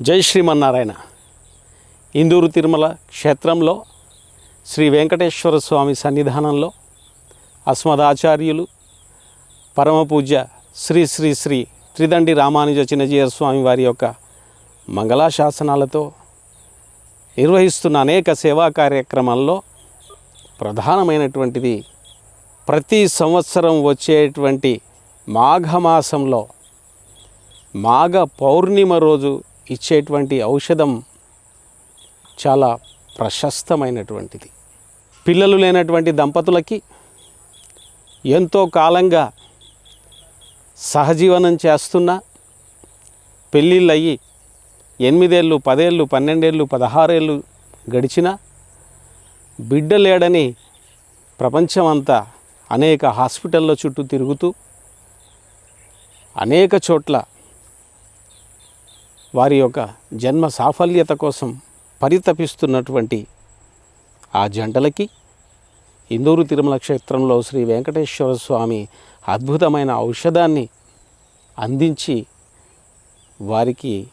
జై శ్రీమన్నారాయణ. ఇందూరు తిరుమల క్షేత్రంలో శ్రీ వెంకటేశ్వర స్వామి సన్నిధానంలో అస్మదాచార్యులు పరమపూజ్య శ్రీ శ్రీ శ్రీ త్రిదండి రామానుజ చిన్నజీయర్ స్వామి వారి యొక్క మంగళాశాసనాలతో నిర్వహిస్తున్న అనేక సేవా కార్యక్రమాల్లో ప్రధానమైనటువంటిది ప్రతి సంవత్సరం వచ్చేటువంటి మాఘమాసంలో మాఘ పౌర్ణిమ రోజు ఇచ్చేటువంటి ఔషధం చాలా ప్రశస్తమైనటువంటిది. పిల్లలు లేనటువంటి దంపతులకి ఎంతో కాలంగా సహజీవనం చేస్తున్న పెళ్ళిళ్ళు అయ్యి ఎనిమిదేళ్ళు పదేళ్ళు పన్నెండేళ్ళు పదహారేళ్ళు గడిచిన బిడ్డ లేడని ప్రపంచమంతా అనేక హాస్పిటల్లో చుట్టూ తిరుగుతూ అనేక చోట్ల వారి యొక్క జన్మ సాఫల్యత కోసం పరితపిస్తున్నటువంటి ఆ జంటలకి ఇందూరు తిరుమల క్షేత్రంలో శ్రీ వెంకటేశ్వర స్వామి అద్భుతమైన ఔషధాన్ని అందించి వారికి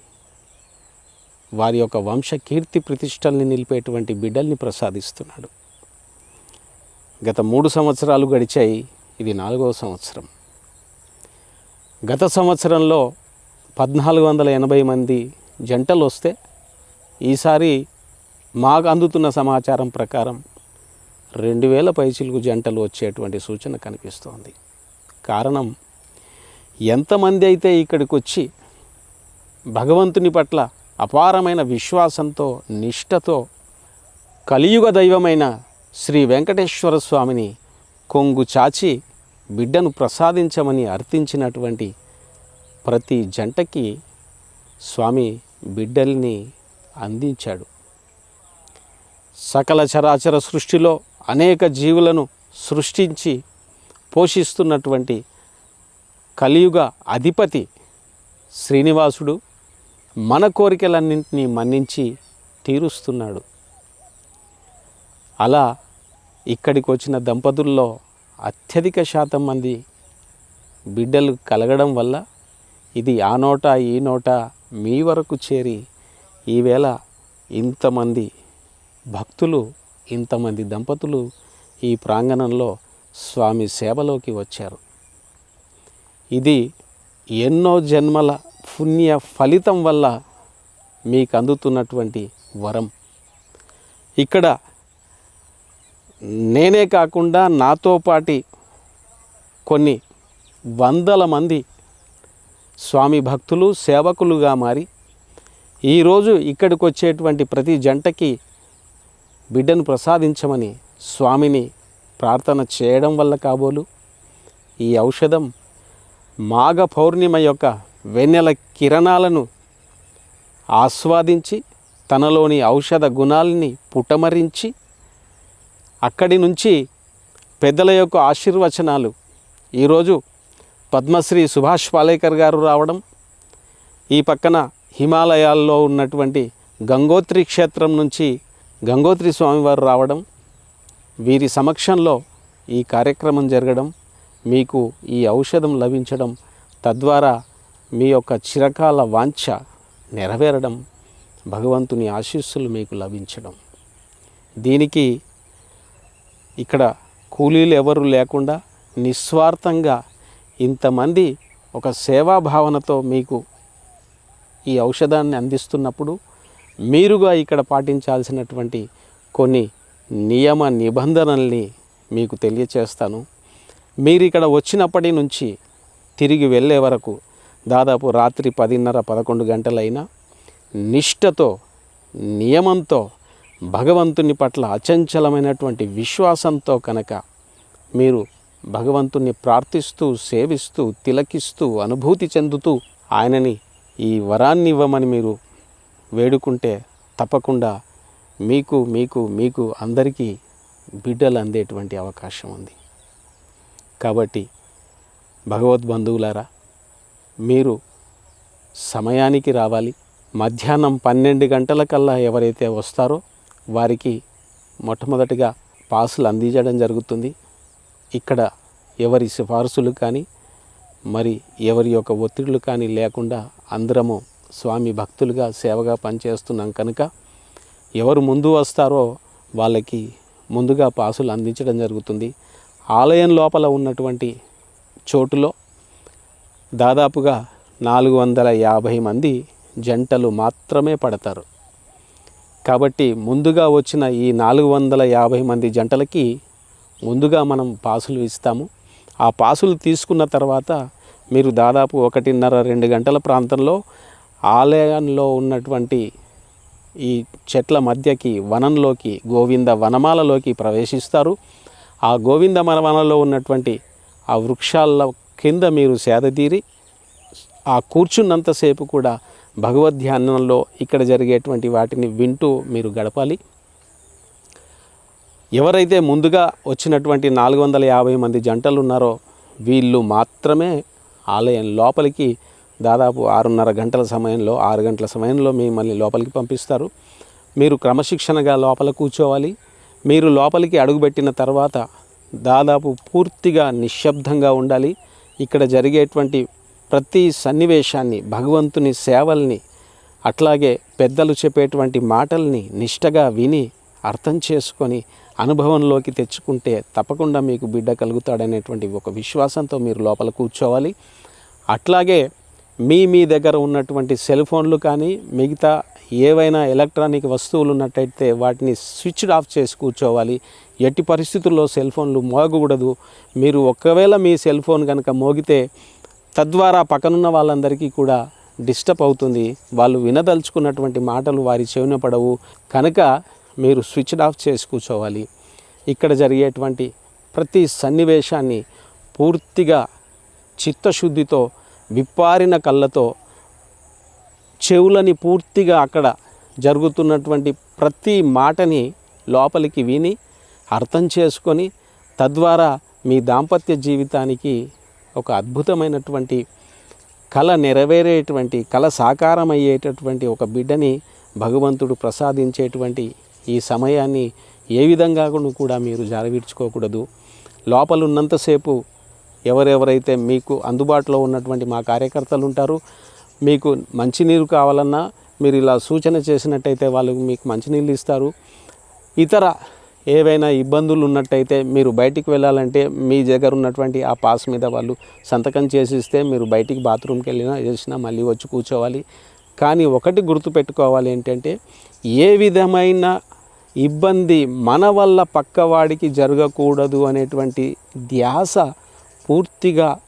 వారి యొక్క వంశ కీర్తి ప్రతిష్టల్ని నిలిపేటువంటి బిడ్డల్ని ప్రసాదిస్తున్నాడు. గత మూడు సంవత్సరాలు గడిచాయి ఇది నాలుగవ సంవత్సరం. గత సంవత్సరంలో పద్నాలుగు వందల ఎనభై మంది జంటలు వస్తే ఈసారి మాకు అందుతున్న సమాచారం ప్రకారం రెండు వేల పైచిలకు జంటలు వచ్చేటువంటి సూచన కనిపిస్తోంది. కారణం ఎంతమంది అయితే ఇక్కడికి వచ్చి భగవంతుని పట్ల అపారమైన విశ్వాసంతో నిష్ఠతో కలియుగ దైవమైన శ్రీ వెంకటేశ్వర స్వామిని కొంగు చాచి బిడ్డను ప్రసాదించమని అర్థించినటువంటి ప్రతి జంటకి స్వామి బిడ్డల్ని అందించాడు. సకల చరాచర సృష్టిలో అనేక జీవులను సృష్టించి పోషిస్తున్నటువంటి కలియుగ అధిపతి శ్రీనివాసుడు మన కోరికలన్నింటినీ మన్నించి తీరుస్తున్నాడు. అలా ఇక్కడికి వచ్చిన దంపతుల్లో అత్యధిక శాతం మంది బిడ్డలు కలగడం వల్ల ఇది ఆ నోట ఈ నోట మీ వరకు చేరి ఈవేళ ఇంతమంది భక్తులు ఇంతమంది దంపతులు ఈ ప్రాంగణంలో స్వామి సేవలోకి వచ్చారు. ఇది ఎన్నో జన్మల పుణ్య ఫలితం వల్ల మీకు అందుతున్నటువంటి వరం. ఇక్కడ నేనే కాకుండా నాతో పాటి కొన్ని వందల మంది స్వామి భక్తులు సేవకులుగా మారి ఈరోజు ఇక్కడికి వచ్చేటువంటి ప్రతి జంటకి బిడ్డను ప్రసాదించమని స్వామిని ప్రార్థన చేయడం వల్ల కాబోలు. ఈ ఔషధం మాఘ పౌర్ణిమ యొక్క వెన్నెల కిరణాలను ఆస్వాదించి తనలోని ఔషధ గుణాలని పుటమరించి అక్కడి నుంచి పెద్దల యొక్క ఆశీర్వచనాలు ఈరోజు పద్మశ్రీ సుభాష్ పాలేకర్ గారు రావడం ఈ పక్కన హిమాలయాల్లో ఉన్నటువంటి గంగోత్రి క్షేత్రం నుంచి గంగోత్రి స్వామివారు రావడం వీరి సమక్షంలో ఈ కార్యక్రమం జరగడం మీకు ఈ ఔషధం లభించడం తద్వారా మీ యొక్క చిరకాల వాంఛ నెరవేరడం భగవంతుని ఆశీస్సులు మీకు లభించడం. దీనికి ఇక్కడ కూలీలు ఎవరు లేకుండా నిస్వార్థంగా ఇంతమంది ఒక సేవా భావనతో మీకు ఈ ఔషధాన్ని అందిస్తున్నప్పుడు మీరుగా ఇక్కడ పాటించాల్సినటువంటి కొన్ని నియమ నిబంధనల్ని మీకు తెలియచేస్తాను. మీరు ఇక్కడ వచ్చినప్పటి నుంచి తిరిగి వెళ్ళే వరకు దాదాపు రాత్రి పదిన్నర పదకొండు గంటలైనా నిష్ఠతో నియమంతో భగవంతుని పట్ల అచంచలమైనటువంటి విశ్వాసంతో కనుక మీరు భగవంతుణ్ణి ప్రార్థిస్తూ సేవిస్తూ తిలకిస్తూ అనుభూతి చెందుతూ ఆయనని ఈ వరాన్ని ఇవ్వమని మీరు వేడుకుంటే తప్పకుండా మీకు మీకు మీకు అందరికీ బిడ్డలు అందేటువంటి అవకాశం ఉంది. కాబట్టి భగవద్బంధువులారా మీరు సమయానికి రావాలి. మధ్యాహ్నం పన్నెండు గంటలకల్లా ఎవరైతే వస్తారో వారికి మొట్టమొదటిగా పాసులు అందించడం జరుగుతుంది. ఇక్కడ ఎవరి సిఫార్సులు కానీ మరి ఎవరి యొక్క ఒత్తిడులు కానీ లేకుండా అందరము స్వామి భక్తులుగా సేవగా పనిచేస్తున్నాం కనుక ఎవరు ముందు వస్తారో వాళ్ళకి ముందుగా పాసులు అందించడం జరుగుతుంది. ఆలయం లోపల ఉన్నటువంటి చోటులో దాదాపుగా నాలుగు వందల యాభై మంది జంటలు మాత్రమే పడతారు. కాబట్టి ముందుగా వచ్చిన ఈ నాలుగు వందల యాభై మంది జంటలకి ముందుగా మనం పాసులు ఇస్తాము. ఆ పాసులు తీసుకున్న తర్వాత మీరు దాదాపు ఒకటిన్నర రెండు గంటల ప్రాంతంలో ఆలయంలో ఉన్నటువంటి ఈ చెట్ల మధ్యకి వనంలోకి గోవింద వనమాలలోకి ప్రవేశిస్తారు. ఆ గోవింద వనమాలలో ఉన్నటువంటి ఆ వృక్షాల కింద మీరు సేదతీరి ఆ కూర్చున్నంతసేపు కూడా భగవద్ ధ్యానంలో ఇక్కడ జరిగేటువంటి వాటిని వింటూ మీరు గడపాలి. ఎవరైతే ముందుగా వచ్చినటువంటి నాలుగు వందల యాభై మంది జంటలు ఉన్నారో వీళ్ళు మాత్రమే ఆలయం లోపలికి దాదాపు ఆరున్నర గంటల సమయంలో ఆరు గంటల సమయంలో మిమ్మల్ని లోపలికి పంపిస్తారు. మీరు క్రమశిక్షణగా లోపల కూర్చోవాలి. మీరు లోపలికి అడుగుపెట్టిన తర్వాత దాదాపు పూర్తిగా నిశ్శబ్దంగా ఉండాలి. ఇక్కడ జరిగేటువంటి ప్రతి సన్నివేశాన్ని భగవంతుని సేవల్ని అట్లాగే పెద్దలు చెప్పేటువంటి మాటల్ని నిష్టగా విని అర్థం చేసుకొని అనుభవంలోకి తెచ్చుకుంటే తప్పకుండా మీకు బిడ్డ కలుగుతాడనేటువంటి ఒక విశ్వాసంతో మీరు లోపల కూర్చోవాలి. అట్లాగే మీ మీ దగ్గర ఉన్నటువంటి సెల్ ఫోన్లు కానీ మిగతా ఏవైనా ఎలక్ట్రానిక్ వస్తువులు ఉన్నట్టయితే వాటిని స్విచ్డ్ ఆఫ్ చేసి కూర్చోవాలి. ఎట్టి పరిస్థితుల్లో సెల్ ఫోన్లు మోగకూడదు. మీరు ఒకవేళ మీ సెల్ ఫోన్ కనుక మోగితే తద్వారా పక్కనున్న వాళ్ళందరికీ కూడా డిస్టర్బ్ అవుతుంది. వాళ్ళు వినదలుచుకున్నటువంటి మాటలు వారి చెవిన పడవు. కనుక మీరు స్విచ్డ్ ఆఫ్ చేసి కూర్చోవాలి. ఇక్కడ జరిగేటువంటి ప్రతి సన్నివేశాన్ని పూర్తిగా చిత్తశుద్ధితో విప్పారిన కళ్ళతో చెవులని పూర్తిగా అక్కడ జరుగుతున్నటువంటి ప్రతి మాటని లోపలికి విని అర్థం చేసుకొని తద్వారా మీ దాంపత్య జీవితానికి ఒక అద్భుతమైనటువంటి కళ నెరవేరేటువంటి కళ సాకారమయ్యేటటువంటి ఒక బిడ్డని భగవంతుడు ప్రసాదించేటువంటి ఈ సమయాన్ని ఏ విధంగా కూడా మీరు జారవీడ్చుకోకూడదు. లోపల ఉన్నంతసేపు ఎవరెవరైతే మీకు అందుబాటులో ఉన్నటువంటి మా కార్యకర్తలు ఉంటారు మీకు మంచినీరు కావాలన్నా మీరు ఇలా సూచన చేసినట్టయితే వాళ్ళు మీకు మంచినీళ్ళు ఇస్తారు. ఇతర ఏవైనా ఇబ్బందులు ఉన్నట్టయితే మీరు బయటికి వెళ్ళాలంటే మీ దగ్గర ఉన్నటువంటి ఆ పాస్ మీద వాళ్ళు సంతకం చేసి ఇస్తే మీరు బయటికి బాత్రూమ్కి వెళ్ళినా చేసినా మళ్ళీ వచ్చి కూర్చోవాలి. కానీ ఒకటి గుర్తుపెట్టుకోవాలి ఏంటంటే ఏ విధమైన ఇబ్బంది మన వల్ల పక్కవాడికి జరగకూడదు అనేటువంటి ధ్యాస పూర్తిగా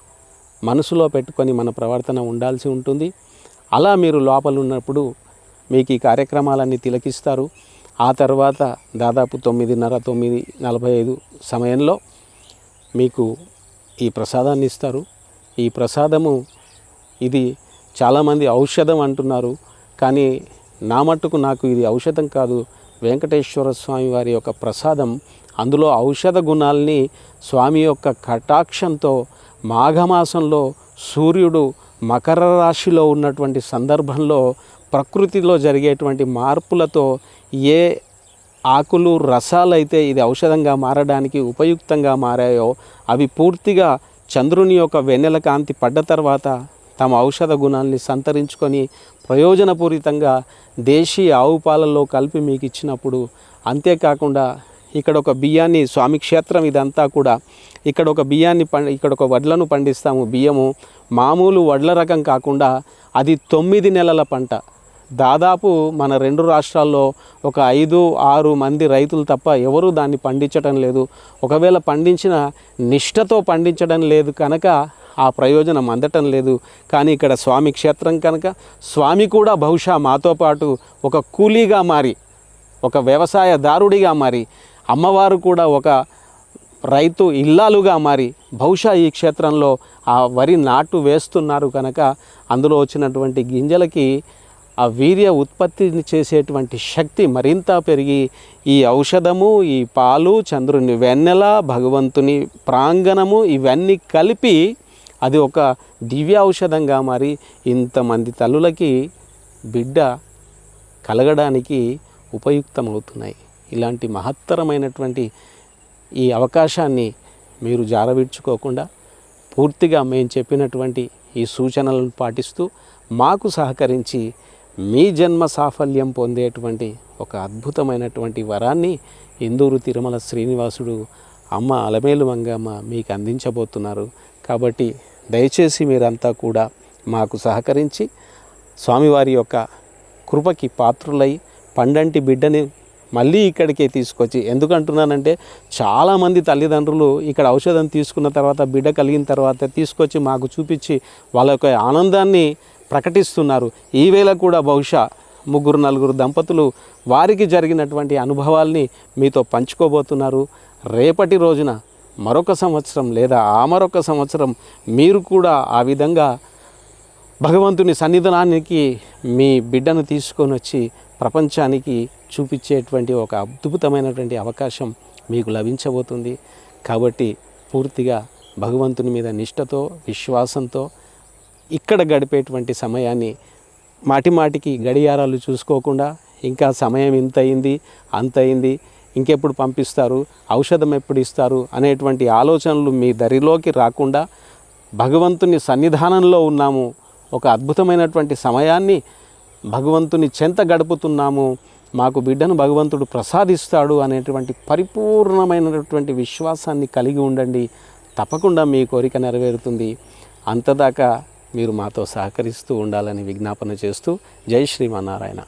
మనసులో పెట్టుకొని మన ప్రవర్తన ఉండాల్సి ఉంటుంది. అలా మీరు లోపల ఉన్నప్పుడు మీకు ఈ కార్యక్రమాలన్నీ తిలకిస్తారు. ఆ తర్వాత దాదాపు తొమ్మిదిన్నర తొమ్మిది నలభై ఐదు సమయంలో మీకు ఈ ప్రసాదాన్ని ఇస్తారు. ఈ ప్రసాదము ఇది చాలామంది ఔషధం అంటున్నారు. కానీ నా మట్టుకు నాకు ఇది ఔషధం కాదు. వెంకటేశ్వర స్వామి వారి యొక్క ప్రసాదం అందులో ఔషధ గుణాల్ని స్వామి యొక్క కటాక్షంతో మాఘమాసంలో సూర్యుడు మకర రాశిలో ఉన్నటువంటి సందర్భంలో ప్రకృతిలో జరిగేటువంటి మార్పులతో ఏ ఆకులు రసాలైతే ఇది ఔషధంగా మారడానికి ఉపయుక్తంగా మారాయో అవి పూర్తిగా చంద్రుని యొక్క వెన్నెల కాంతి పడ్డ తర్వాత తమ ఔషధ గుణాల్ని సంతరించుకొని ప్రయోజనపూరితంగా దేశీయ ఆవు పాలల్లో కలిపి మీకు ఇచ్చినప్పుడు అంతేకాకుండా ఇక్కడ ఒక బియ్యాన్ని స్వామి క్షేత్రం ఇదంతా కూడా ఇక్కడ ఒక బియ్యాన్ని పండి ఇక్కడ ఒక వడ్లను పండిస్తాము. బియ్యము మామూలు వడ్ల రకం కాకుండా అది తొమ్మిది నెలల పంట. దాదాపు మన రెండు రాష్ట్రాల్లో ఒక ఐదు ఆరు మంది రైతులు తప్ప ఎవరూ దాన్ని పండించడం లేదు. ఒకవేళ పండించిన నిష్ఠతో పండించడం లేదు కనుక ఆ ప్రయోజనం అందటం లేదు. కానీ ఇక్కడ స్వామి క్షేత్రం కనుక స్వామి కూడా బహుశా మాతో పాటు ఒక కూలీగా మారి ఒక వ్యవసాయదారుడిగా మారి అమ్మవారు కూడా ఒక రైతు ఇల్లాలుగా మారి బహుశా ఈ క్షేత్రంలో ఆ వరి నాటు వేస్తున్నారు కనుక అందులో వచ్చినటువంటి గింజలకి ఆ వీర్య ఉత్పత్తిని చేసేటువంటి శక్తి మరింత పెరిగి ఈ ఔషధము ఈ పాలు చంద్రుని వెన్నెల భగవంతుని ప్రాంగణము ఇవన్నీ కలిపి అది ఒక దివ్య ఔషధంగా మారి ఇంతమంది తల్లులకి బిడ్డ కలగడానికి ఉపయుక్తమవుతున్నాయి. ఇలాంటి మహత్తరమైనటువంటి ఈ అవకాశాన్ని మీరు జారవిడ్చుకోకుండా పూర్తిగా మేము చెప్పినటువంటి ఈ సూచనలను పాటిస్తూ మాకు సహకరించి మీ జన్మ సాఫల్యం పొందేటువంటి ఒక అద్భుతమైనటువంటి వరాన్ని ఇందూరు తిరుమల శ్రీనివాసుడు అమ్మ అలమేలు మంగమ్మ మీకు అందించబోతున్నారు. కాబట్టి దయచేసి మీరంతా కూడా మాకు సహకరించి స్వామివారి యొక్క కృపకి పాత్రులై పండంటి బిడ్డని మళ్ళీ ఇక్కడికే తీసుకొచ్చి ఎందుకంటున్నానంటే చాలామంది తల్లిదండ్రులు ఇక్కడ ఔషధం తీసుకున్న తర్వాత బిడ్డ కలిగిన తర్వాత తీసుకొచ్చి మాకు చూపించి వాళ్ళ యొక్క ఆనందాన్ని ప్రకటిస్తున్నారు. ఈవేళ కూడా బహుశా ముగ్గురు నలుగురు దంపతులు వారికి జరిగినటువంటి అనుభవాల్ని మీతో పంచుకోబోతున్నారు. రేపటి రోజున మరొక సంవత్సరం లేదా ఆ మరొక సంవత్సరం మీరు కూడా ఆ విధంగా భగవంతుని సన్నిధానానికి మీ బిడ్డను తీసుకొని వచ్చి ప్రపంచానికి చూపించేటువంటి ఒక అద్భుతమైనటువంటి అవకాశం మీకు లభించబోతుంది. కాబట్టి పూర్తిగా భగవంతుని మీద నిష్టతో విశ్వాసంతో ఇక్కడ గడిపేటువంటి సమయాన్ని మాటి మాటికి గడియారాలు చూసుకోకుండా ఇంకా సమయం ఇంత అయింది అంత అయింది ఇంకెప్పుడు పంపిస్తారు ఔషధం ఎప్పుడు ఇస్తారు అనేటువంటి ఆలోచనలు మీ దరిలోకి రాకుండా భగవంతుని సన్నిధానంలో ఉన్నాము ఒక అద్భుతమైనటువంటి సమయాన్ని భగవంతుని చెంత గడుపుతున్నాము మాకు బిడ్డను భగవంతుడు ప్రసాదిస్తాడు అనేటువంటి పరిపూర్ణమైనటువంటి విశ్వాసాన్ని కలిగి ఉండండి తప్పకుండా మీ కోరిక నెరవేరుతుంది. అంతదాకా మీరు మాతో సహకరిస్తూ ఉండాలని విజ్ఞాపన చేస్తూ జై శ్రీమన్నారాయణ.